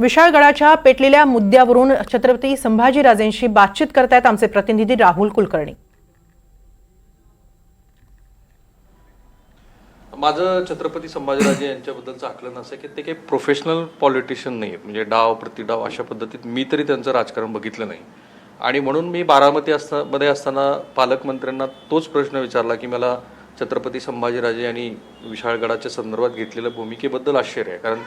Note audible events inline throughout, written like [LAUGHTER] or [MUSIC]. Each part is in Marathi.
विशाळगडाच्या पेटलेल्या मुद्द्यावरून छत्रपती संभाजीराजेंशी बातचीत करतायत आमचे प्रतिनिधी राहुल कुलकर्णी. माझं छत्रपती संभाजीराजे यांच्याबद्दलचं आकलन असं की ते काही प्रोफेशनल पॉलिटिशियन नाही म्हणजे डाव प्रतिडाव अशा पद्धतीत मी तरी त्यांचं राजकारण बघितलं नाही. आणि म्हणून मी बारामती असता मध्ये असताना पालकमंत्र्यांना तोच प्रश्न विचारला की मला छत्रपती संभाजीराजे यांनी विशाळगडाच्या संदर्भात घेतलेल्या भूमिकेबद्दल आश्चर्य आहे. कारण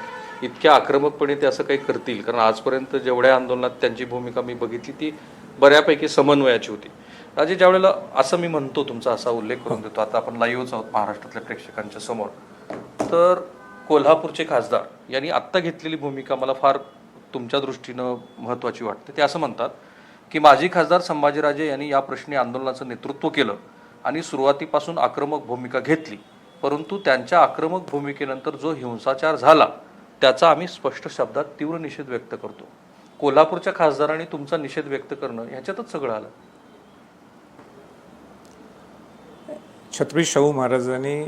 इतक्या आक्रमकपणे ते असं काही करतील? कारण आजपर्यंत जेवढ्या आंदोलनात त्यांची भूमिका मी बघितली ती बऱ्यापैकी समन्वयाची होती. राजे ज्यावेळेला असं मी म्हणतो तुमचा असा उल्लेख करून देतो आता आपण लाईव्हच आहोत महाराष्ट्रातल्या प्रेक्षकांच्या समोर. तर कोल्हापूरचे खासदार यांनी आत्ता घेतलेली भूमिका मला फार तुमच्या दृष्टीनं महत्त्वाची वाटते. ते असं म्हणतात की माजी खासदार संभाजीराजे यांनी या प्रश्नी आंदोलनाचं नेतृत्व केलं आणि सुरुवातीपासून आक्रमक भूमिका घेतली. परंतु त्यांच्या आक्रमक भूमिकेनंतर जो हिंसाचार झाला त्याचा आम्ही स्पष्ट शब्दात तीव्र निषेध व्यक्त करतो. कोल्हापूरच्या खासदारांनी तुमचा निषेध व्यक्त करणं ह्याच्यातच सगळं आलं. छत्रपती शाहू महाराजांनी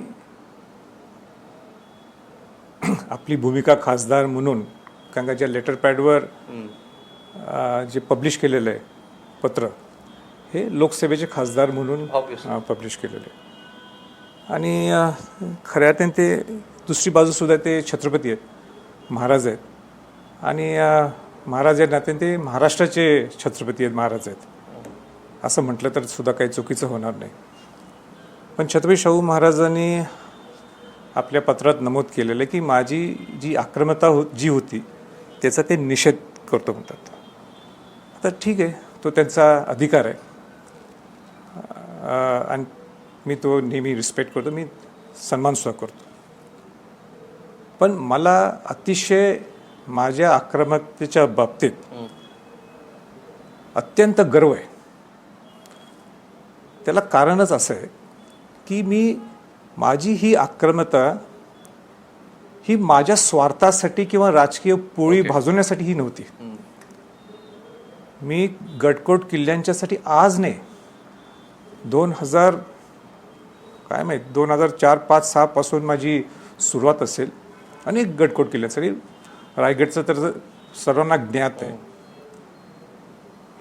आपली भूमिका खासदार म्हणून कारण का ज्या लेटर पॅडवर जे पब्लिश केलेलं आहे पत्र हे लोकसभेचे खासदार म्हणून. पब्लिश केलेलं आहे. आणि खऱ्या ते दुसरी बाजूसुद्धा ते छत्रपती आहेत. महाराज आहेत. आणि महाराज आहेत नात्याने ते महाराष्ट्राचे छत्रपती आहेत महाराज आहेत. असं म्हटलं तर सुद्धा काही चुकीचं होणार नाही. पण छत्रपती शाहू महाराजांनी आपल्या पत्रात नमूद केलेलं आहे की माझी जी आक्रमता हो जी होती त्याचा ते निषेध करतो म्हणतात. आता ठीक आहे तो त्यांचा अधिकार आहे. आणि मी तो नेहमी रिस्पेक्ट करतो मी सन्मानसुद्धा करतो. पण मला अतिशय माझ्या आक्रमकतेच्या बाबतीत अत्यंत गर्व आहे. त्याला कारणच असं आहे की मी माझी ही आक्रमकता ही माझ्या स्वार्थासाठी किंवा राजकीय पोळी भाजवण्यासाठी ही नव्हती. मी गडकोट किल्ल्यांच्यासाठी आज नाही. दोन हजार काय माहीत दोन हजार चार पाच सहापासून माझी सुरुवात असेल. अनेक गडकोट सगळी रायगडचं तर सर्वांना ज्ञात आहे.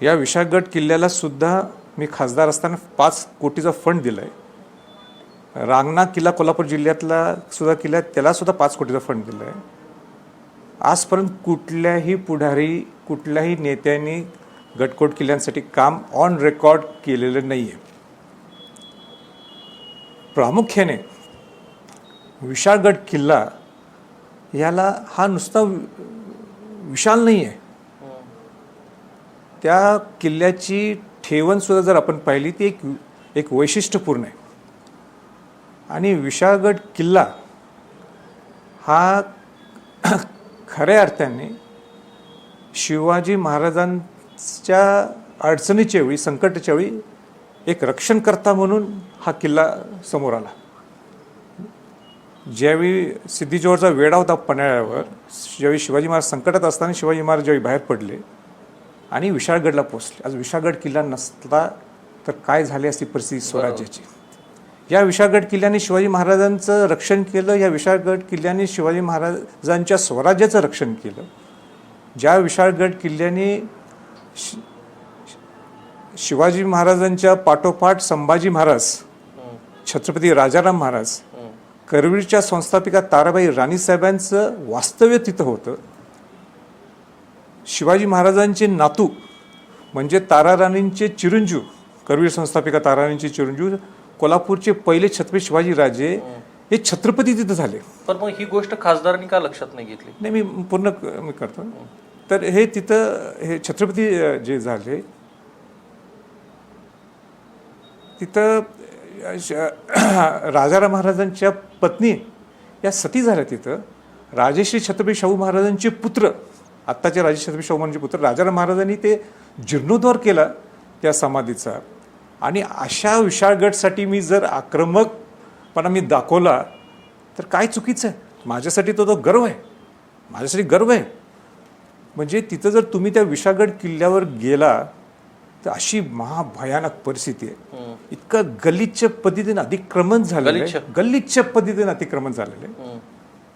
या विशाळगड किल्ल्याला सुद्धा मी खासदार असताना पाच कोटीचा फंड दिला आहे रांगणा किल्ला कोल्हापूर जिल्ह्यातला सुद्धा किल्ला त्यालासुद्धा त्याला सुद्धा पाच कोटीचा फंड दिला आहे आजपर्यंत कुठल्याही पुढारी कुठल्याही नेत्यांनी गटकोट किल्ल्यांसाठी काम ऑन रेकॉर्ड केलेलं नाही आहे प्रामुख्याने विशाळगड किल्ला याला हा नुसता वि- विशाल नाही आहे त्या किल्ल्याची ठेवणसुद्धा जर आपण पाहिली ती एक एक वैशिष्ट्यपूर्ण आहे. आणि विशाळगड किल्ला हा [CLEARS THROAT] खऱ्या अर्थाने शिवाजी महाराजांच्या अडचणीच्या वेळी संकटाच्या वेळी एक रक्षणकर्ता म्हणून हा किल्ला समोर आला. ज्यावेळी सिद्धीजवळचा वेढा होता पन्हाळ्यावर ज्यावेळी शिवाजी महाराज संकटात असताना शिवाजी महाराज ज्यावेळी बाहेर पडले आणि विशाळगडला पोहोचले. आज विशाळगड किल्ला नसला तर काय झाली असती परिस्थिती स्वराज्याची? या विशाळगड किल्ल्याने शिवाजी महाराजांचं रक्षण केलं या विशाळगड किल्ल्याने शिवाजी महाराजांच्या स्वराज्याचं रक्षण केलं. ज्या विशाळगड किल्ल्याने शि- शिवाजी महाराजांच्या पाठोपाठ संभाजी महाराज छत्रपती राजाराम महाराज करवीरच्या संस्थापिका ताराबाई राणीसाहेबांचं वास्तव्य तिथं होतं. शिवाजी महाराजांचे नातू म्हणजे ताराराणींचे चिरंजीव करवीर संस्थापिका ताराराणींचे चिरंजीव कोल्हापूरचे पहिले छत्रपती शिवाजी राजे हे छत्रपती तिथं झाले. पण मग ही गोष्ट खासदारांनी का लक्षात नाही घेतली? नाही मी पूर्ण मी करतो. तर हे तिथं हे छत्रपती जे झाले तिथं श- [CLEARS THROAT] राजाराम महाराजांच्या पत्नी या सती झाल्या तिथं. राजेश्री छत्रपती शाहू महाराजांचे पुत्र आत्ताचे राजे छत्रपती शाहू महाराजांचे पुत्र राजाराम महाराजांनी ते जीर्णोद्धार केला त्या समाधीचा. आणि अशा विशाळगडसाठी मी जर आक्रमकपणा मी दाखवला तर काय चुकीचं आहे? माझ्यासाठी तो तो गर्व आहे. माझ्यासाठी गर्व आहे. म्हणजे तिथं जर तुम्ही त्या विशाळगड किल्ल्यावर गेला तर अशी महाभयानक परिस्थिती आहे. इतकं गलिच्छ पद्धतीने अतिक्रमण झालेलं? आहे. गलिच्छ. पद्धतीने अतिक्रमण झालेलं आहे.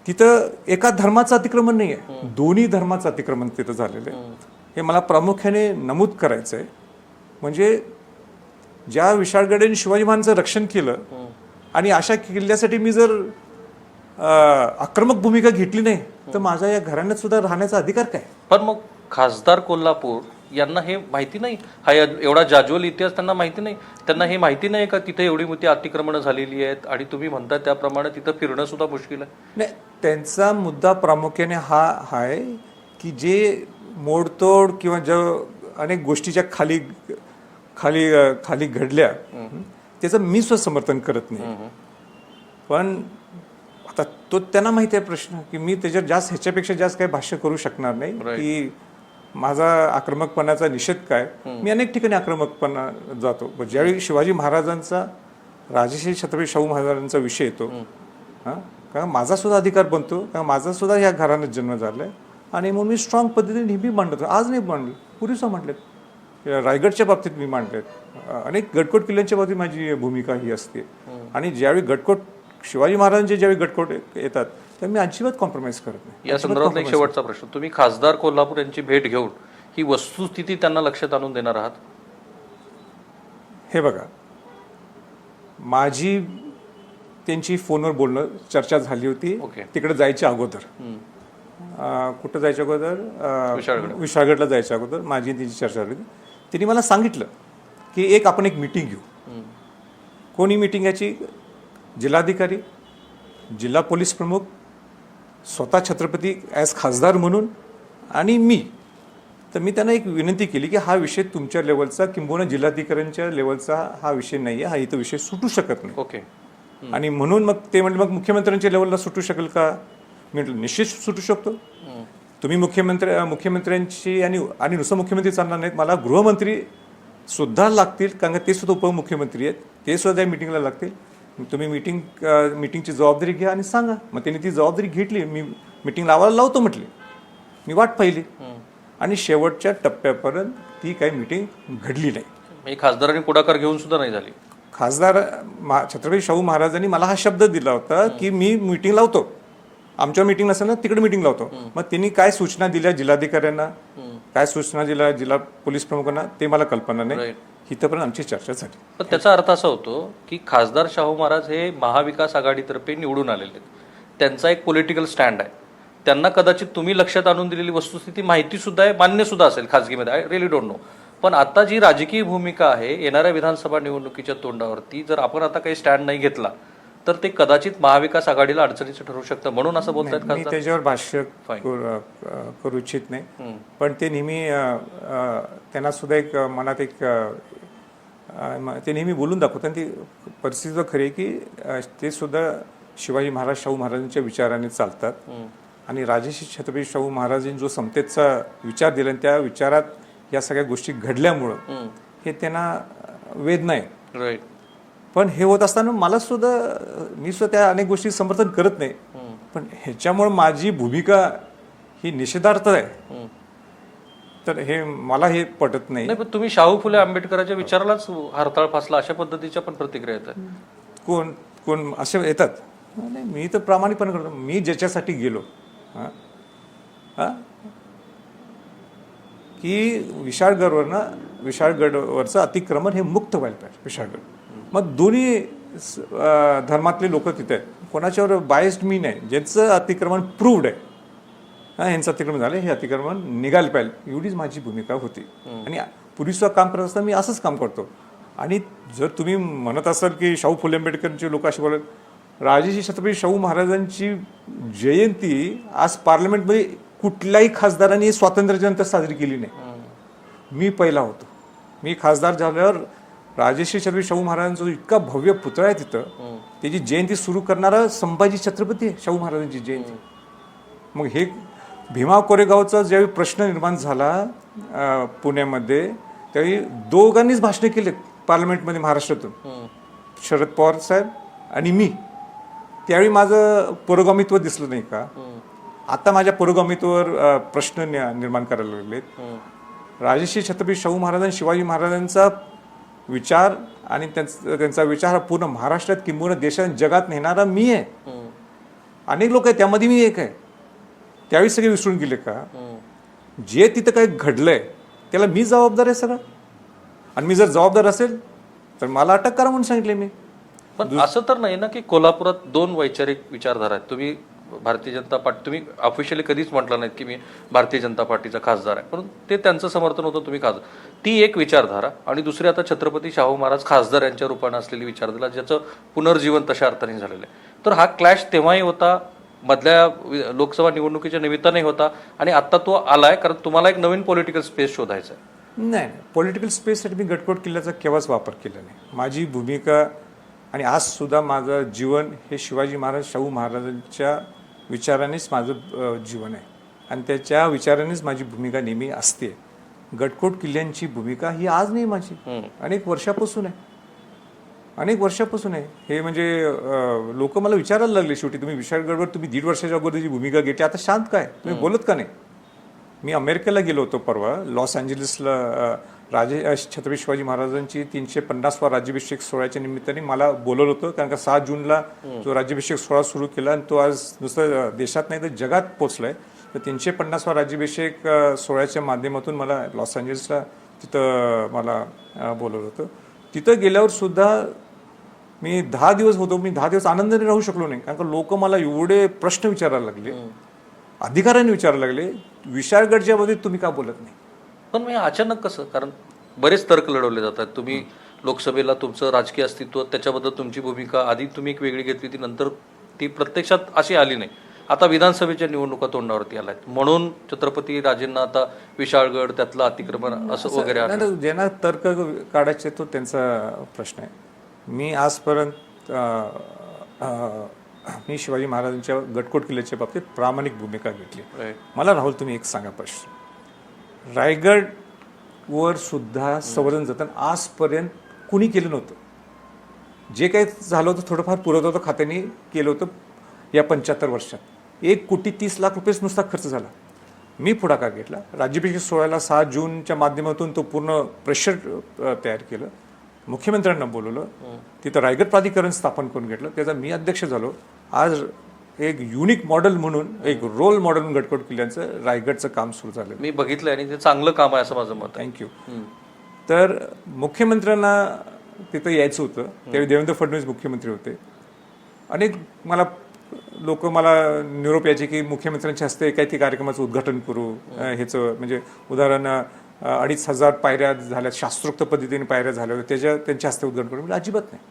तिथं एका धर्माचं अतिक्रमण नाही आहे. दोन्ही धर्माचं अतिक्रमण तिथं झालेलं आहे. हे मला प्रामुख्याने नमूद करायचं आहे म्हणजे ज्या विशाळगडाने शिवाजी महाराजांचं रक्षण केलं आणि अशा किल्ल्यासाठी मी जर आक्रमक भूमिका घेतली नाही तर माझा या घराण्यात सुद्धा राहण्याचा अधिकार काय? पण मग खासदार कोल्हापूर यांना हे माहिती नाही. हा एवढा जाज्वल इतिहास त्यांना माहिती नाही. त्यांना हे माहिती नाही का तिथे एवढी मोठी अतिक्रमणं झालेली आहेत आणि तुम्ही म्हणता त्याप्रमाणे तिथं फिरणं सुद्धा मुश्किल आहे. नाही त्यांचा मुद्दा प्रामुख्याने हा आहे की जे मोडतोड किंवा ज्या अनेक गोष्टीच्या खाली खाली खाली घडल्या त्याचं मी सुद्धा समर्थन करत नाही. पण आता तो त्यांना माहिती आहे प्रश्न की मी त्याच्यात जास्त ह्याच्यापेक्षा जास्त काही भाष्य करू शकणार नाही. की माझा आक्रमकपणाचा निषेध काय? मी अनेक ठिकाणी आक्रमकपणा जातो. ज्यावेळी शिवाजी महाराजांचा राजश्री छत्रपती शाहू महाराजांचा विषय येतो हा? कारण माझा सुद्धा अधिकार बनतो कारण माझा सुद्धा ह्या घराण्यात जन्म झालाय आणि म्हणून मी स्ट्रॉंग पद्धतीने नेहमी मांडतो आज नाही मांडलं पूर्वीच मांडलेत रायगडच्या बाबतीत मी मांडलेत अनेक गडकोट किल्ल्यांच्या बाबतीत माझी भूमिका ही असते. आणि ज्यावेळी गडकोट शिवाजी महाराजांचे ज्यावेळी गडकोट येतात त्यावेळी मी अजिबात कॉम्प्रोमाइज करत नाही. या संदर्भात एक शेवटचा प्रश्न. तुम्ही खासदार कोल्हापूर यांची भेट घेऊन ही वस्तुस्थिती त्यांना लक्षात आणून देणार आहात? हे बघा. माझी त्यांची फोनवर बोलणं चर्चा झाली होती. ओके. तिकडे जायच्या अगोदर. अं, कुठं जायच्या अगोदर. विशाळगडला जायच्या अगोदर. माझी त्यांची चर्चा झाली होती. त्यांनी मला सांगितलं की एक आपण एक मिटिंग घेऊ. कोणी मिटिंग याची जिल्हाधिकारी जिल्हा पोलीस प्रमुख स्वतः छत्रपती ॲज खासदार म्हणून आणि मी तर मी त्यांना एक विनंती केली की हा विषय तुमच्या लेवलचा किंबहुना जिल्हाधिकाऱ्यांच्या लेवलचा हा विषय नाही आहे हा इथं विषय सुटू शकत नाही. ओके. आणि म्हणून मग ते म्हणले मग मुख्यमंत्र्यांच्या लेवलला सुटू शकेल का? मी म्हटलं निश्चित सुटू शकतो. तुम्ही मुख्यमंत्री मुख्यमंत्र्यांची आणि आणि नुसतं मुख्यमंत्री चालणार नाहीत मला गृहमंत्री सुद्धा लागतील कारण ते सुद्धा उपमुख्यमंत्री आहेत ते सुद्धा त्या मिटिंगला लागतील. तुम्ही मिटिंग मिटिंगची जबाबदारी घ्या आणि सांगा. मग त्यांनी ती जबाबदारी घेतली मी मिटिंग लावायला लावतो म्हटले. मी वाट पाहिली. आणि शेवटच्या टप्प्यापर्यंत ती काही मिटिंग घडली नाही. खासदारांनी पुढाकार घेऊन सुद्धा नाही झाली. खासदार छत्रपती शाहू महाराजांनी मला हा शब्द दिला होता की मी मिटिंग लावतो. आमच्या मिटिंग नसेल ना तिकडे मिटिंग लावतो. मग त्यांनी काय सूचना दिल्या जिल्हाधिकाऱ्यांना? काय सूचना दिल्या जिल्हा पोलीस प्रमुखांना? ते मला कल्पना नाही. इथंपर्यंत आमची चर्चा झाली. पण त्याचा अर्थ असा होतो की खासदार शाहू महाराज हे महाविकास आघाडीतर्फे निवडून आलेले आहेत. त्यांचा एक पॉलिटिकल स्टँड आहे. त्यांना कदाचित तुम्ही लक्षात आणून दिलेली वस्तुस्थिती माहिती सुद्धा आहे मान्य सुद्धा असेल खासगीमध्ये. आय रिली डोंट नो पण आता जी राजकीय भूमिका आहे येणाऱ्या विधानसभा निवडणुकीच्या तोंडावरती जर आपण आता काही स्टँड नाही घेतला तर ते कदाचित महाविकास आघाडीला अडचणीचं ठरू शकतं म्हणून असं बोलतायत मी त्याच्यावर भाष्य. करू इच्छित नाही. पण ते नेहमी त्यांना सुद्धा एक मनात एक ते नेहमी बोलून दाखवतात. आणि ती परिस्थिती सुद्धा खरी आहे की ते सुद्धा शिवाजी महाराज शाहू महाराजांच्या विचाराने चालतात. आणि राजश्री छत्रपती शाहू महाराजांनी जो समतेचा विचार दिला आणि त्या विचारात या सगळ्या गोष्टी घडल्यामुळं हे त्यांना वेदना आहे राईट पण हे होत असताना मला सुद्धा मी सुद्धा त्या अनेक गोष्टी समर्थन करत नाही. पण ह्याच्यामुळे माझी भूमिका ही निषेधार्थ आहे. तर हे मला हे पटत नाही. नाही पण तुम्ही शाहू फुले आंबेडकरांच्या विचारालाच हरताळ फासला अशा पद्धतीच्या पण प्रतिक्रिया येतात. कोण कोण असे येतात? नाही मी तर प्रामाणिकपणे करतो. मी ज्याच्यासाठी गेलो हा? हा? की विशाळगडवरनं विशाळगडवरचं अतिक्रमण हे मुक्त व्हायला पाहिजे विशाळगड. मग दोन्ही धर्मातले लोक तिथे आहेत. कोणाच्यावर बायस्ड मी नाही. ज्यांचं अतिक्रमण प्रूव्ड आहे हा यांचं अतिक्रमण झालं हे अतिक्रमण निघायला पाहिजे एवढीच माझी भूमिका होती. आणि पूर्वी सुद्धा काम करत असताना मी असंच काम करतो. आणि जर तुम्ही म्हणत असाल की शाहू फुले आंबेडकरचे लोक असे बोलत राजेशी छत्रपती शाहू महाराजांची जयंती आज पार्लमेंटमध्ये कुठल्याही खासदारांनी स्वातंत्र्यानंतर साजरी केली नाही. मी पहिला होतो. मी खासदार झाल्यावर राजेश्री छत्रपती शाहू महाराजांचा जो इतका भव्य पुतळा आहे तिथं त्याची जयंती सुरू करणारा संभाजी छत्रपती आहे शाहू महाराजांची जयंती. मग हे भीमा कोरेगावचा ज्यावेळी प्रश्न निर्माण झाला पुण्यामध्ये त्यावेळी दोघांनीच भाषणं केले पार्लमेंटमध्ये महाराष्ट्रातून. शरद पवार साहेब आणि मी. त्यावेळी माझं पुरोगामित्व दिसलं नाही का? आता माझ्या पुरोगामित्वावर प्रश्न निर्माण करायला लागलेत. राजश्री छत्रपती शाहू महाराज आणि शिवाजी महाराजांचा विचार आणि त्यांचा त्यांचा विचार हा पूर्ण महाराष्ट्रात किंबहुना देशात जगात नेणारा मी आहे. अनेक लोक आहेत त्यामध्ये मी एक आहे. त्यावेळी सगळे विसरून गेले का? जे तिथं काही घडलंय त्याला मी जबाबदार आहे सगळं. आणि मी जर जबाबदार असेल तर मला अटक करा म्हणून सांगितले मी. पण असं तर नाही ना की कोल्हापुरात दोन वैचारिक विचारधारा आहेत. तुम्ही भारतीय जनता पार्टी तुम्ही ऑफिशियली कधीच म्हटलं नाहीत की मी भारतीय जनता पार्टीचा खासदार आहे. पण ते त्यांचं समर्थन होतं तुम्ही खासदार ती एक विचारधारा आणि दुसरी आता छत्रपती शाहू महाराज खासदार यांच्या रूपानं असलेली विचारधारा ज्याचं पुनर्जीवन तशा अर्थाने झालेलं आहे. तर हा क्लॅश तेव्हाही होता मधल्या लोकसभा निवडणुकीच्या निमित्ताने होता आणि आता तो आलाय कारण तुम्हाला एक नवीन पॉलिटिकल स्पेस शोधायचा आहे. नाही पॉलिटिकल स्पेससाठी मी गटकोट किल्ल्याचा केव्हाच वापर केला नाही. माझी भूमिका आणि आज सुद्धा माझं जीवन हे शिवाजी महाराज शाहू महाराजांच्या विचारानेच माझं जीवन आहे. आणि त्याच्या विचारानेच माझी भूमिका नेहमी असते. गटकोट किल्ल्यांची भूमिका ही आज नाही माझी. अनेक वर्षापासून आहे. अनेक वर्षापासून आहे. हे म्हणजे लोक मला विचारायला लागले शेवटी तुम्ही विशाळगडवर तुम्ही दीड वर्षाच्या अगोदरची भूमिका घेतली आता शांत काय? तुम्ही बोलत का नाही? मी अमेरिकेला गेलो होतो परवा लॉस अँजेलिसला राजे छत्रपती शिवाजी महाराजांची तीनशे पन्नासवा राज्याभिषेक सोहळ्याच्या निमित्ताने मला बोलवलं होतं. कारण का सहा जूनला जो राज्याभिषेक सोहळा सुरू केला आणि तो आज नुसतं देशात नाही तर जगात पोचलाय तर तीनशे पन्नासवा राज्याभिषेक सोहळ्याच्या माध्यमातून मला लॉस अँजेलिसला तिथं मला बोलवलं होतं. तिथं गेल्यावर सुद्धा मी दहा दिवस होतो मी दहा दिवस आनंदाने राहू शकलो नाही. कारण का लोक मला एवढे प्रश्न विचारायला लागले अधिकाऱ्यांनी विचारायला लागले विशाळगडच्या बाबतीत तुम्ही का बोलत नाही? पण हे अचानक कसं? कारण बरेच तर्क लढवले जातात. तुम्ही लोकसभेला तुमचं राजकीय अस्तित्व त्याच्याबद्दल तुमची भूमिका आधी तुम्ही एक वेगळी घेतली ती नंतर ती प्रत्यक्षात अशी आली नाही. आता विधानसभेच्या निवडणुका तोंडावरती आल्यात. म्हणून छत्रपती राजेंना आता विशाळगड त्यातलं अतिक्रमण असं वगैरे ज्यांना तर्क काढायचे तो त्यांचा प्रश्न आहे. मी आजपर्यंत मी शिवाजी महाराजांच्या गटकोट किल्ल्याच्या बाबतीत प्रामाणिक भूमिका घेतली. मला राहुल तुम्ही एक सांगा प्रश्न. रायगड वर सुद्धा संवर्धन जतन आजपर्यंत कुणी केलं नव्हतं? जे काही झालं होतं थोडंफार पुरवठा खात्याने केलं होतं या पंच्याहत्तर वर्षात. एक कोटी तीस लाख रुपयेच नुसता खर्च झाला. मी पुढाकार घेतला. राज्याभिषेक सोहळ्याला सहा जूनच्या माध्यमातून तो पूर्ण प्रेशर तयार केलं. मुख्यमंत्र्यांना बोलवलं. तिथं रायगड प्राधिकरण स्थापन करून घेतलं. त्याचा मी अध्यक्ष झालो. आज एक युनिक मॉडेल म्हणून एक रोल मॉडेल म्हणून गटकोट किल्ल्यांचं रायगडचं काम सुरू झालं मी बघितलंय आणि ते चांगलं काम आहे असं माझं मत थँक्यू तर मुख्यमंत्र्यांना तिथं यायचं होतं. त्यावेळी देवेंद्र फडणवीस मुख्यमंत्री होते. अनेक मला लोक मला निरोप यायचे की मुख्यमंत्र्यांच्या हस्ते काही ते कार्यक्रमाचं उद्घाटन करू. ह्याचं म्हणजे उदाहरण अडीच हजार पायऱ्या झाल्या शास्त्रोक्त पद्धतीने पायऱ्या झाल्या होत्या. त्याच्या त्यांच्या हस्ते उद्घाटन करू म्हणजे अजिबात नाही.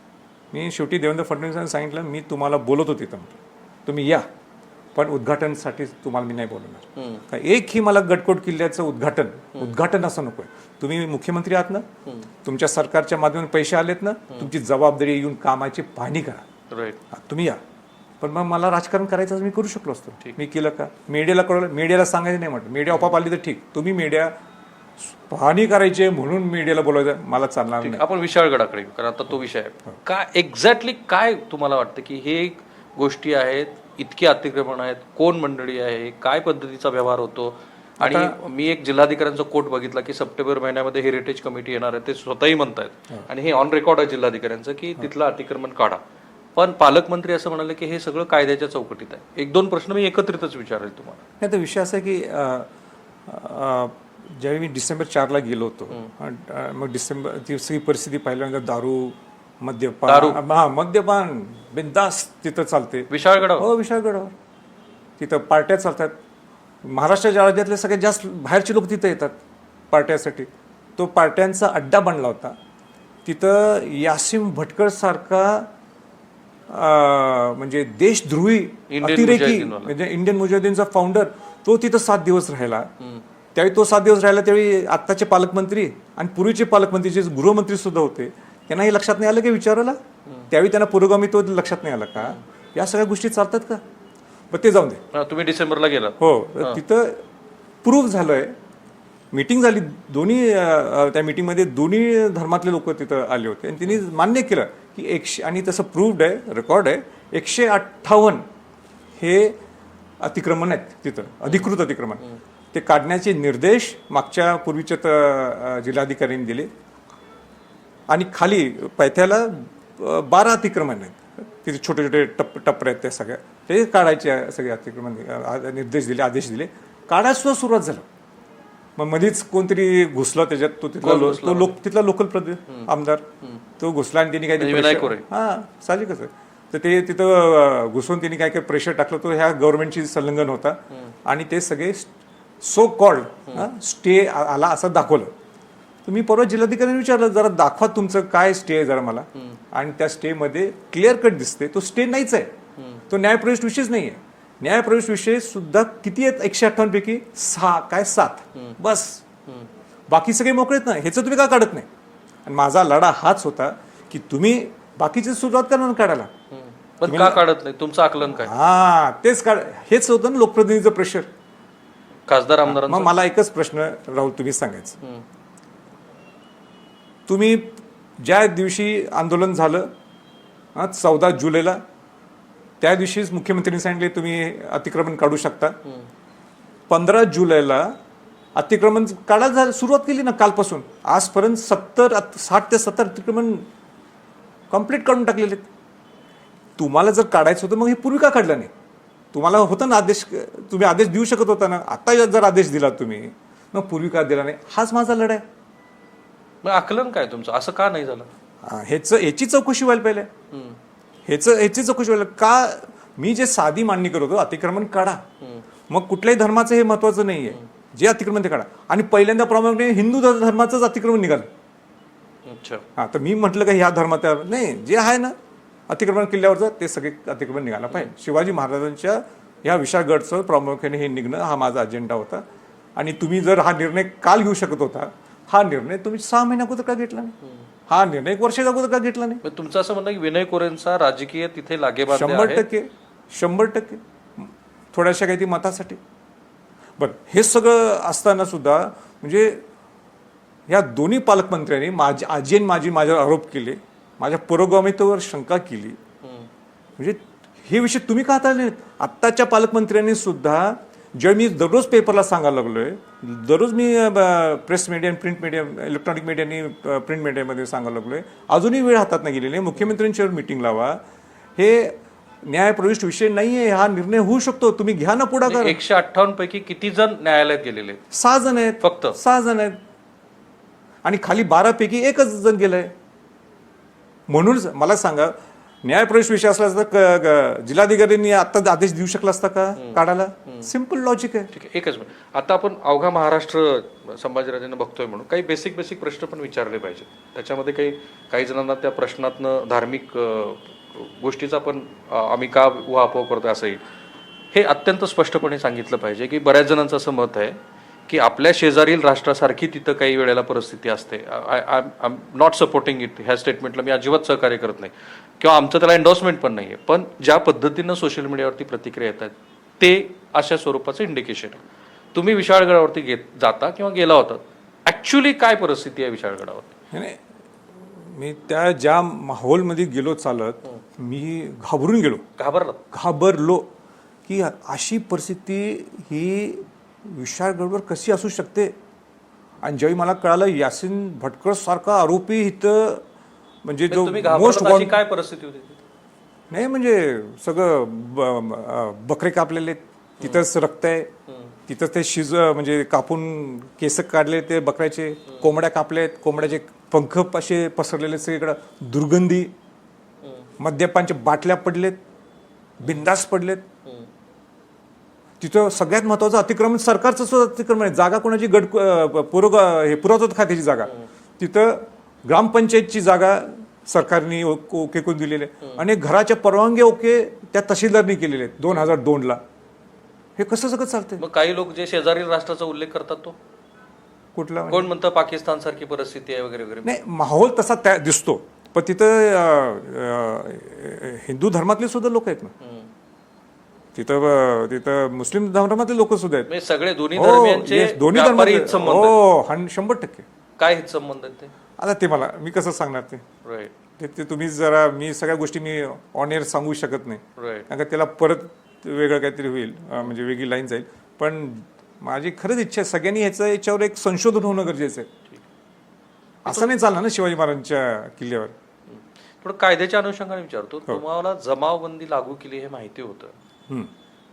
मी शेवटी देवेंद्र फडणवीसांनी सांगितलं मी तुम्हाला बोलत होते म्हटलं. तुम्ही या पण उद्घाटनसाठी तुम्हाला मी नाही बोलवणार. का एक ही मला गटकोट किल्ल्याचं उद्घाटन उद्घाटन असं नकोय तुम्ही मुख्यमंत्री आहात ना? तुमच्या सरकारच्या माध्यमातून पैसे आलेत ना? तुमची जबाबदारी येऊन कामाची पाहणी करा. तुम्ही या. पण मग मला राजकारण करायचं मी करू शकलो असतो. मी केलं का? मीडियाला कळवलं मीडियाला सांगायचं नाही म्हटलं. मीडिया आली तर ठीक. तुम्ही मीडिया पाहणी करायची आहे म्हणून मीडियाला बोलायचं मला चालणार नाही. आपण विशाळगडाकडे कारण आता तो विषय आहे. काय एक्झॅक्टली काय तुम्हाला वाटतं की हे गोष्टी आहेत इतकी अतिक्रमण आहेत कोण मंडळी आहे काय पद्धतीचा व्यवहार होतो? आणि मी एक जिल्हाधिकाऱ्यांचा कोट बघितला की सप्टेंबर महिन्यामध्ये हेरिटेज कमिटी येणार आहे ते स्वतःही म्हणतायत. आणि हे ऑन रेकॉर्ड आहे जिल्हाधिकाऱ्यांचं की तिथलं अतिक्रमण काढा. पण पालकमंत्री असं म्हणाले की हे सगळं कायद्याच्या चौकटीत आहे. एक दोन प्रश्न मी एकत्रितच विचारेल तुम्हाला. नाही तर विषय असा आहे की ज्यावेळी मी डिसेंबर चारला गेलो होतो अं, मग डिसेंबर ती सगळी परिस्थिती पाहिल्यानंतर दारू मद्यपान हा मद्यपान बिंदास तिथं चालते. विशाळगडावर? हो विशाळगडावर. तिथं पार्ट्या चालतात. महाराष्ट्राच्या राज्यातले सगळ्यात जास्त बाहेरचे लोक तिथं येतात पार्ट्यासाठी. तो पार्ट्यांचा अड्डा बनला होता. तिथं यासिम भटकर सारखा म्हणजे देशद्रोही अतिरेकी. म्हणजे इंडियन मुजाहिदीनचा फाउंडर तो तिथं सात दिवस राहिला. त्यावेळी तो सात दिवस राहिला त्यावेळी आत्ताचे पालकमंत्री आणि पूर्वीचे पालकमंत्री जे गृहमंत्री सुद्धा होते त्यांना हे लक्षात नाही आलं की विचारायला? त्यावेळी त्यांना पुरोगामी तो लक्षात नाही आला का? या सगळ्या गोष्टी चालतात का? पण ते जाऊन दे. तुम्ही डिसेंबरला गेलात हो तिथं प्रूव्ह झालंय. मीटिंग झाली दोन्ही त्या मीटिंगमध्ये दोन्ही धर्मातले लोक तिथं आले होते. आणि त्यांनी मान्य केलं की एकशे आणि तसं प्रूव्ड आहे रेकॉर्ड आहे एकशे अठ्ठावन्न हे अतिक्रमण आहेत तिथं अधिकृत अतिक्रमण. ते काढण्याचे निर्देश मागच्या पूर्वीच्या त- अं, जिल्हाधिकाऱ्यांनी दिले. आणि खाली पैथ्याला बारा अतिक्रमण आहेत. तिथे छोटे छोटे टप टप्पर आहेत त्या सगळ्या. ते काढायचे सगळे अतिक्रमण निर्देश दिले आदेश दिले. काढायला सुद्धा सुरुवात झालं. मग मध्येच कोणतरी घुसला त्याच्यात तो तिथला? तो लोक तिथला लोकल प्रति आमदार. तो घुसला आणि त्यांनी म्हणजे विनायक कोरे. हा साहजिकच आहे. तर ते तिथं घुसून त्यांनी काय काय प्रेशर टाकलं तो ह्या गव्हर्नमेंटची संलग्न होता आणि ते सगळे सो कॉल्ड स्टे आला असं दाखवलं. तर मी परवा जिल्हाधिकाऱ्यांनी विचारलं जरा दाखवा तुमचं काय स्टे आहे जरा मला. आणि त्या स्टे मध्ये क्लिअर कट दिसते तो स्टे नाहीच आहे. तो न्यायप्रविष्ट विषयच नाही आहे न्यायप्रविष्ट विषय सुद्धा किती आहेत? एकशे अठ्ठावन्न पैकी सहा काय सात. बस. बाकी सगळे मोकळेत ना? ह्याचं तुम्ही का काढत नाही? आणि माझा लढा हाच होता की तुम्ही बाकीची सुरुवात करा ना काढायला. पण का काढत नाही? तुमचं आकलन काय? हा तेच काढ हेच होतं ना लोकप्रतिनिधीचं प्रेशर खासदार आमदारांचं? मग मला एकच प्रश्न राहुल तुम्ही सांगायचं. तुम्ही ज्या दिवशी आंदोलन झालं चौदा जुलैला त्या दिवशीच मुख्यमंत्र्यांनी सांगितले तुम्ही अतिक्रमण काढू शकता. पंधरा जुलैला अतिक्रमण काढायला झालं- सुरुवात केली ना कालपासून. आजपर्यंत सत्तर साठ ते सत्तर अतिक्रमण कंप्लीट काढून टाकलेले. तुम्हाला जर काढायचं होतं मग हे पूर्वी का काढलं नाही? तुम्हाला होतं ना आदेश तुम्ही आदेश देऊ शकत होता ना आता जर आदेश दिला तुम्ही मग पूर्वी का दिला नाही? हाच माझा लढा आहे मग आकलन काय तुमचं? असं का नाही झालं? हा, ह्याच ह्याची चौकशी व्हायला पाहिजे हम्म. ह्याच ह्याची चौकशी व्हायला का मी जे साधी मांडणी करत होतो अतिक्रमण काढा. मग कुठल्याही धर्माचं हे महत्वाचं नाहीये. जे अतिक्रमण ते काढा. आणि पहिल्यांदा प्रामुख्याने हिंदू धर्माचंच अतिक्रमण निघालं. अच्छा. हा तर मी म्हटलं का ह्या धर्मात नाही जे आहे ना अतिक्रमण किल्ल्यावरचं ते सगळे अतिक्रमण निघायला पाहिजे. शिवाजी महाराजांच्या या विशाळगडचं प्रामुख्याने हे निघणं हा माझा अजेंडा होता. आणि तुम्ही जर हा निर्णय काल घेऊ शकत होता हा निर्णय तुम्ही सहा महिन्या अगोदर का घेतला नाही? हा निर्णय एक वर्षाच्या अगोदर का घेतला नाही? तुमचं असं म्हणणं की विनय कोरेंचा राजकीय तिथे लागेबांधे शंभर टक्के शंभर टक्के. थोड्याशा काही ती मतासाठी. बरं हे सगळं असताना सुद्धा म्हणजे या दोन्ही पालकमंत्र्यांनी माझी आजी आणि माझी माझ्यावर आरोप केले. माझ्या पुरोगामितेवर शंका केली. म्हणजे हे विषय तुम्ही का हाताळले आत्ताच्या पालकमंत्र्यांनी सुद्धा जेव्हा मी दररोज पेपरला सांगायला लागलोय दररोज मी press media print media electronic मीडियानी print मीडियामध्ये सांगायला लागलोय. अजूनही वेळ हातात नाही गेलेली. आहे मुख्यमंत्र्यांच्यावर मिटिंग लावा हे न्यायप्रविष्ट विषय नाहीये हा निर्णय होऊ शकतो. तुम्ही घ्या ना पुढाकार. एकशे अठ्ठावन्न पैकी किती जण न्यायालयात गेलेले? सहा जण आहेत. फक्त. सहा जण आहेत. आणि खाली बारा पैकी एकच जण गेलंय. म्हणूनच मला सांगा न्यायप्रवेश विषय असला असता क- क- जिल्हाधिकाऱ्यांनी आता आदेश देऊ शकला असता का काढायला? सिंपल लॉजिक आहे. ठीक आहे एकच मिनिट. आता आपण अवघा महाराष्ट्र संभाजीराजांना बघतोय म्हणून. काही बेसिक बेसिक प्रश्न पण विचारले पाहिजेत. त्याच्यामध्ये काही काही जणांना त्या प्रश्नातनं धार्मिक अ, गोष्टीचा पण अ, आम्ही का उहापोह करतोय असंही. हे अत्यंत स्पष्टपणे सांगितलं पाहिजे की बऱ्याच जणांचं असं मत आहे की आपल्या शेजारील राष्ट्रासारखी तिथं काही वेळेला परिस्थिती असते. I am not supporting it ह्या स्टेटमेंटला मी अजिबात सहकार्य करत नाही. किंवा आमचं त्याला एन्डोर्समेंट पण नाही आहे पण ज्या पद्धतीनं सोशल मीडियावरती प्रतिक्रिया येतात ते अशा स्वरूपाचं इंडिकेशन आहे. तुम्ही विशाळगडावरती घेत जाता किंवा गेला होता ॲक्च्युली काय परिस्थिती आहे विशाळगडावर? मी त्या ज्या माहोलमध्ये गेलो चालत मी घाबरून गेलो. घाबरला घाबरलो की अशी परिस्थिती ही विशाळगडवर कशी असू शकते? आणि ज्यावेळी मला कळालं यासिन भटकळ सारखा आरोपी इथं म्हणजे जो तुम्ही मोस्ट काय परिस्थिती होती? नाही म्हणजे सगळं बकरे कापलेले. तिथंच रक्त आहे. तिथंच ते शिज म्हणजे कापून केस काढले ते बकऱ्याचे. कोंबड्या कापलेत कोंबड्याचे पंख असे पसरलेले सगळीकडं. दुर्गंधी. मद्यपानचे बाटल्या पडलेत. बिंदास पडलेत. तिथं सगळ्यात महत्वाचं अतिक्रमण सरकारचं सुद्धा अतिक्रमण आहे. जागा कोणाची गट पुरव हे पुरावठा खात्याची जागा. तिथं ग्रामपंचायतची जागा सरकारने ओके करून दिलेली आहे. आणि घराच्या परवानगी ओके त्या तहसीलदारनी केलेले आहेत दोन हजार दोनला. हे कसं सगळं चालतंय? मग काही लोक जे शेजारील राष्ट्राचा उल्लेख करतात तो? कुठला? कोण म्हणतं पाकिस्तान सारखी परिस्थिती आहे वगैरे वगैरे? नाही माहोल तसा त्या दिसतो. पण तिथं हिंदू धर्मातले सुद्धा लोक आहेत ना. तिथं तिथं मुस्लिम धर्मातले लोक सुद्धा आहेत. म्हणजे सगळे दोन्ही हो, yes, दोन्ही व्यापारी धर्मातले- हितसंबंध आहेत. हो हं- शंभर टक्के. काय हितसंबंध आहेत ते? आता ते मला मी कसं सांगणार ते? राईट ते ते तुम्ही जरा मी सगळ्या गोष्टी मी ऑन एअर सांगू शकत नाही. राईट कारण का त्याला परत वेगळं काहीतरी होईल अं, म्हणजे वेगळी लाईन जाईल. पण माझी खरंच इच्छा आहे सगळ्यांनी ह्याचं याच्यावर एक संशोधन होणं गरजेचं आहे. असं नाही चालणार ना शिवाजी महाराजांच्या किल्ल्यावर. थोडं कायद्याच्या अनुषंगाने विचारतो. तुम्हाला जमावबंदी लागू केली हे माहिती होतं.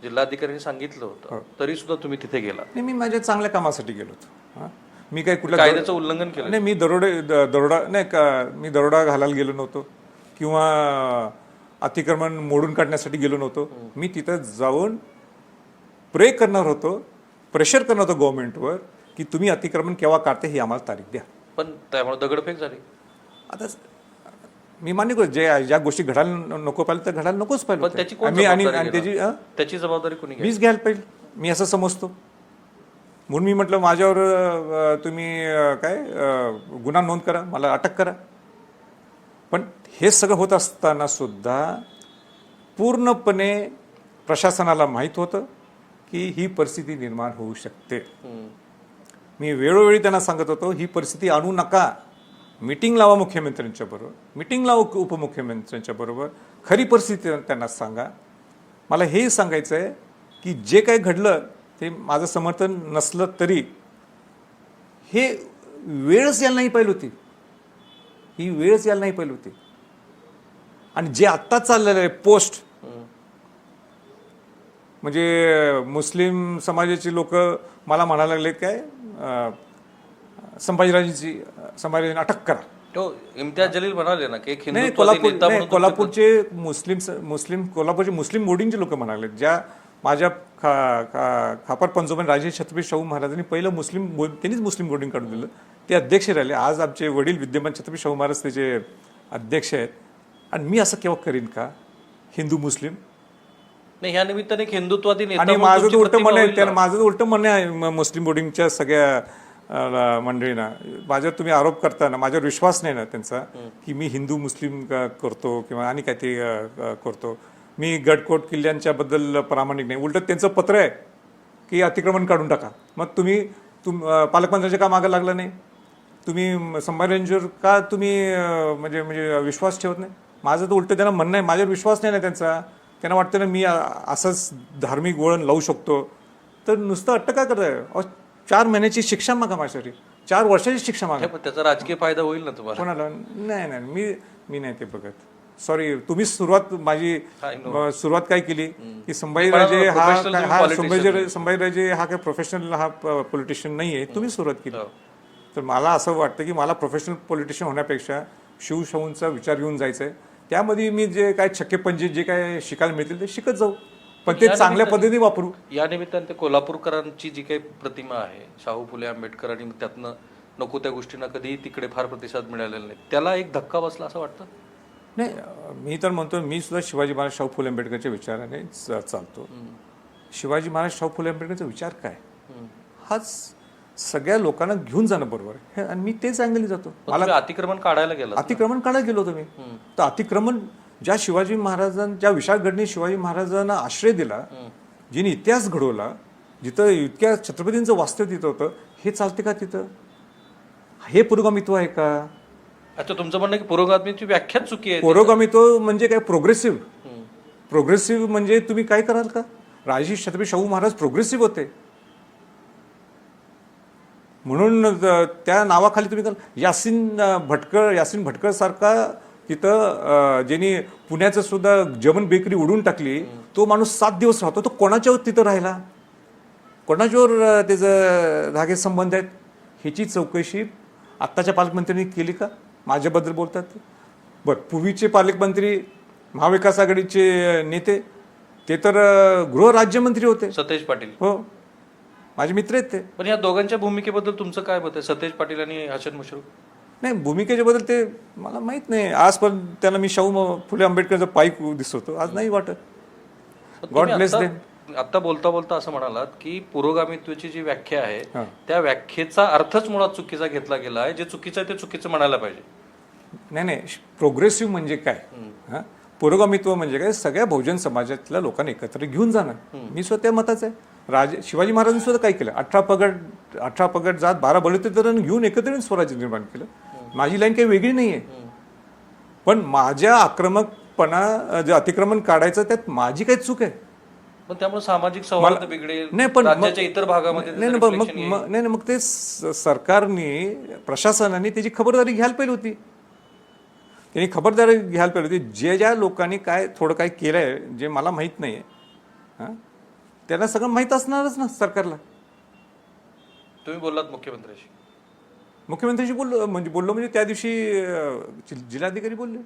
जिल्हाधिकाऱ्यांनी सांगितलं होतं. तरी सुद्धा तुम्ही तिथे गेला. नाही मी माझ्या चांगल्या कामासाठी गेलो होतो. हां. मी काही कुठल्या कायद्याचं उल्लंघन केलं. नाही मी दरोडे दरोडा नाही का मी दरोडा घालायला गेलो नव्हतो. किंवा अतिक्रमण मोडून काढण्यासाठी गेलो नव्हतो. मी तिथं जाऊन प्रे करणार होतो प्रेशर करणार होतो गव्हर्नमेंटवर की तुम्ही अतिक्रमण केव्हा काढते ही आम्हाला तारीख द्या. पण त्यामुळे दगडफेक झाली. आता मी मान्य करतो जे ज्या गोष्टी घडायला नको पाहिजे त्या घडायला नकोच पण पाहिजे त्याची कोण आणि जबाबदारी आणि त्याची घेणार? त्याची जबाबदारी कोणी मीच घ्यायला पाहिजे. मी असं समजतो. म्हणून मी म्हटलं माझ्यावर अं, तुम्ही अं, काय अं, गुन्हा नोंद करा मला अटक करा. पण हे सगळं होत असताना सुद्धा पूर्णपणे प्रशासनाला माहीत होतं की ही परिस्थिती निर्माण होऊ शकते. हम्म. मी वेळोवेळी त्यांना सांगत होतो ही परिस्थिती आणू नका. मीटिंग लावा मुख्यमंत्र्यांच्या बरोबर. मीटिंग लावा उपमुख्यमंत्र्यांच्या बरोबर. खरी परिस्थिती त्यांना सांगा. मला हेही सांगायचं आहे की जे काही घडलं ते माझं समर्थन नसलं तरी हे वेळच यायला नाही पाहिली होती. ही वेळच यायला नाही पाहिली होती. आणि जे आत्ता चाललेलं आहे पोस्ट म्हणजे मुस्लिम समाजाची लोक मला म्हणायला लागले काय संभाजीराजेंची संभाजीराजेंना अटक करा. हो इम्तियाज जलील म्हणाले ना की एक नाही कोल्हापूर नाही कोल्हापूरचे मुस्लिम स- मुस्लिम कोल्हापूरचे मुस्लिम बोर्डिंगचे लोक म्हणाले. ज्या माझ्या खा खा खापर पंजोबन राजे छत्रपती शाहू महाराजांनी पहिलं मुस्लिम बो- त्यांनीच मुस्लिम बोर्डिंग काढून दिलं. ते अध्यक्ष राहिले. आज आमचे वडील विद्यमान छत्रपती शाहू महाराज त्याचे अध्यक्ष आहेत. आणि मी असं केव्हा करीन का? हिंदू मुस्लिम? नाही ह्या निमित्ताने एक हिंदुत्वादी नेता आणि म्हणून माझं तर तुमची उलट प्रतिमा म्हणणं आहे होईल ना. माझं तर उलट म्हणणं आहे म- मुस्लिम बोर्डिंगच्या सगळ्या मंडळींना. माझ्यावर तुम्ही आरोप करताना माझ्यावर विश्वास नाही ना त्यांचा की मी हिंदू मुस्लिम करतो किंवा आणि काहीतरी करतो. मी गडकोट किल्ल्यांच्या बद्दल प्रामाणिक नाही. उलट त्यांचं पत्र आहे की अतिक्रमण काढून टाका. मग तुम्ही तुम अं, पालकमंत्र्यांच्या का मागं लागलं नाही? तुम्ही संभाजीराजेंवर का तुम्ही म्हणजे म्हणजे विश्वास ठेवत नाही? माझं तर उलट त्यांना म्हणणं आहे माझ्यावर विश्वास नाही ना त्यांचा. त्यांना वाटतं ना मी असंच धार्मिक वळण लावू शकतो. तर नुसतं अट्ट काय करताय. अहो, चार महिन्याची शिक्षा मागा माझ्यासाठी. चार वर्षाची शिक्षा मागा. पण त्याचा राजकीय फायदा होईल ना तुम्हाला. कोणाला? नाही नाही मी मी नाही ते बघत. सॉरी तुम्ही सुरुवात माझी सुरुवात काय केली? की संभाजीराजे हा हा politician? संभाजीराजे हा काय प्रोफेशनल हा पॉलिटिशियन नाही आहे तुम्ही सुरुवात केली. हो. तर मला असं वाटतं की मला प्रोफेशनल पॉलिटिशियन होण्यापेक्षा शिवशाहूंचा विचार घेऊन जायचं आहे त्यामध्ये मी जे काय छक्के पंजे जे काय शिकायला मिळतील ते शिकत जाऊ. पण ते चांगल्या पद्धतीने वापरू. या निमित्ताने ते कोल्हापूरकरांची जी काही प्रतिमा आहे शाहू फुले आंबेडकर आणि त्यातनं नको त्या गोष्टींना कधीही तिकडे फार प्रतिसाद मिळालेला नाही. त्याला एक धक्का बसला असं वाटतं? नाही मी तर म्हणतो मी सुद्धा शिवाजी महाराज शाहू फुले आंबेडकरच्या विचाराने चालतो. शिवाजी महाराज शाहू फुले आंबेडकरचा विचार काय? हाच सगळ्या लोकांना घेऊन जाणं बरोबर हे- आणि मी तेच सांगितलं जातो. तुम्ही अतिक्रमण काढायला गेला अतिक्रमण काढायला गेलो होतो मी. तर अतिक्रमण ज्या शिवाजी महाराजां ज्या विशाळगडने शिवाजी महाराजांना आश्रय दिला जिने इतिहास घडवला जिथं इतक्या छत्रपतींचं वास्तव तिथं होतं हे चालते का तिथं? हे पुरोगामित्व आहे का? अच्छा तुमचं म्हणणं की पुरोगामीची व्याख्याच चुकी आहे पुरोगामित्व म्हणजे काय? प्रोग्रेसिव्ह. प्रोग्रेसिव्ह म्हणजे तुम्ही काय कराल का? राजशी छत्रपती शाहू महाराज प्रोग्रेसिव्ह होते. म्हणून त्या नावाखाली तुम्ही यासिन भटकळ यासिन भटकळ सारखा तिथं ज्यांनी पुण्याचं सुद्धा जमन बेकरी उडून टाकली तो माणूस सात दिवस राहतो. तो कोणाच्यावर तिथं राहिला? कोणाच्यावर त्याचं धागे संबंध आहेत? ह्याची चौकशी आत्ताच्या पालकमंत्र्यांनी केली का? माझ्याबद्दल बोलतात बरं पूर्वीचे पालकमंत्री महाविकास आघाडीचे नेते ते तर गृहराज्यमंत्री होते. सतेज पाटील. हो. माझे मित्र आहेत ते. पण या दोघांच्या भूमिकेबद्दल तुमचं काय मत आहे? सतेज पाटील आणि हसन मुश्रीफ? नाही भूमिकेच्या बद्दल ते मला माहीत नाही. आज पण त्यांना मी शाहू फुले आंबेडकरचा पाईक दिसत होतो. आज नाही वाटत. God तुम्ही bless आता- बोलता बोलता असं म्हणालात की पुरोगामित्वाची जी व्याख्या आहे. त्या व्याख्येचा अर्थच मुळात चुकीचा घेतला गेला आहे. जे चुकीचं आहे ते चुकीचं म्हणायला पाहिजे. नाही नाही. प्रोग्रेसिव्ह म्हणजे काय? हा? पुरोगामित्व म्हणजे काय? सगळ्या बहुजन समाजातल्या लोकांना एकत्र घेऊन जाणं. मी स्वतः मताचं आहे. राज शिवाजी महाराजांनी सुद्धा काय केलं? अठरा पगड अठरा पगड जात बारा बळीतेतरांना घेऊन एकत्र येऊन स्वराज्य निर्माण केलं. माझी लाईन काही वेगळी नाही आहे पण माझ्या आक्रमकपणा जे अतिक्रमण काढायचं त्यात माझी काही चूक आहे. पण त्यामुळे सामाजिक सौहार्द बिघडेल. नाही पण इतर भागामध्ये नाही पण मग नाही नाही, मग ते सरकारने प्रशासनाने त्याची खबरदारी घ्यायला पाहिजे होती. त्यांनी खबरदारी घ्यायला पाहिजे होती. जे ज्या लोकांनी काय थोडं काय केलंय जे मला माहीत नाही हां त्यांना सगळं माहीत असणारच ना सरकारला. तुम्ही बोललात मुख्यमंत्र्याशी. मुख्यमंत्र्यांशी बोललो म्हणजे बोललो म्हणजे त्या दिवशी जिल्हाधिकारी बोलले.